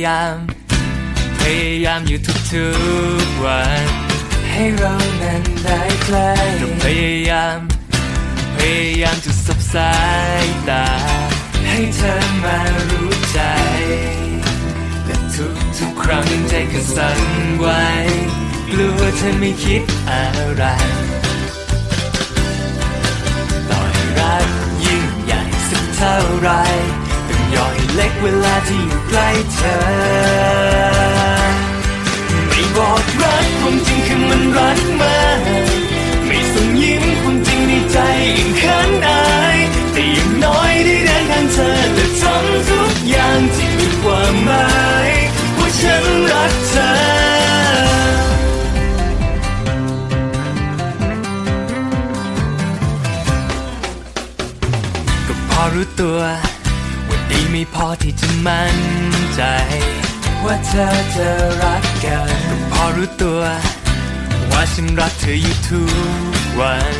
ายาม พยายามอยู่ทุกๆวัน ให้เรานั้นได้ใกล้ก็พยายาม พยายามจะสับสายตา ให้เธอมารู้ใจ และทุกทุกๆครั้งใจก็สั่นไหวกลัวเธอไม่คิดอะไรต่อให้รักยิ่งใหญ่สักเท่าไร ที่อยู่ใกล้เธอ ไม่บอกรักความจริงคือมันรักมากไม่ส่งยิ้มความจริงในใจยิ่งเขินอายแต่อย่างน้อยได้เดินทางเธอและทำทุกอย่างที่มีความหมายว่าฉันรักเธอก็พอรู้ตัว ดีไม่พอที่จะมั่นใจ ว่าเธอจะรักกันก็พอรู้ตัว ว่าฉันรักเธออยู่ทุกวัน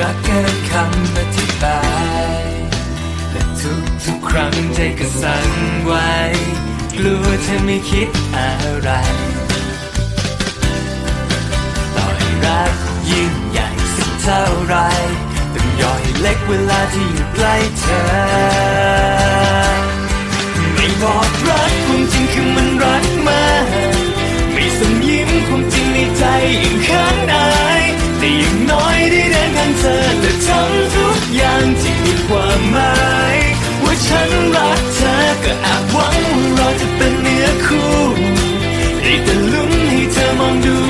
รักเกินคำอธิบายและทุกทุกครั้งใจก็สั่นไหวกลัวเธอไม่คิดอะไรต่อให้รักยิ่งใหญ่สักเท่าไรต้องยอม เล็กเวลาที่อยู่ใกล้เธอ ไม่บอกรักความจริงคือมันรักมากไม่ส่งยิ้มความจริงในใจยังขินอายแต่ย่างน้อยได้เดินข้างเธอและทำทุกอย่างที่มีความหมายว่าฉันรักเธอก็แอบหวังว่าเราจะเป็นเนื้อคู่ได้แต่ลุ้นให้เธอมองดู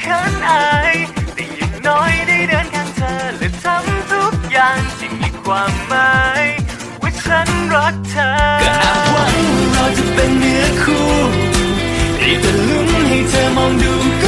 เขินอายแต่ยังน้อยได้เดินข้างเธอและทำทุกอย่างที่มีความหมายว่าฉันรักเธอก็อาจหวังเราจะเป็นเนื้อคู่ได้แต่ลุ้นให้เธอมองดูก็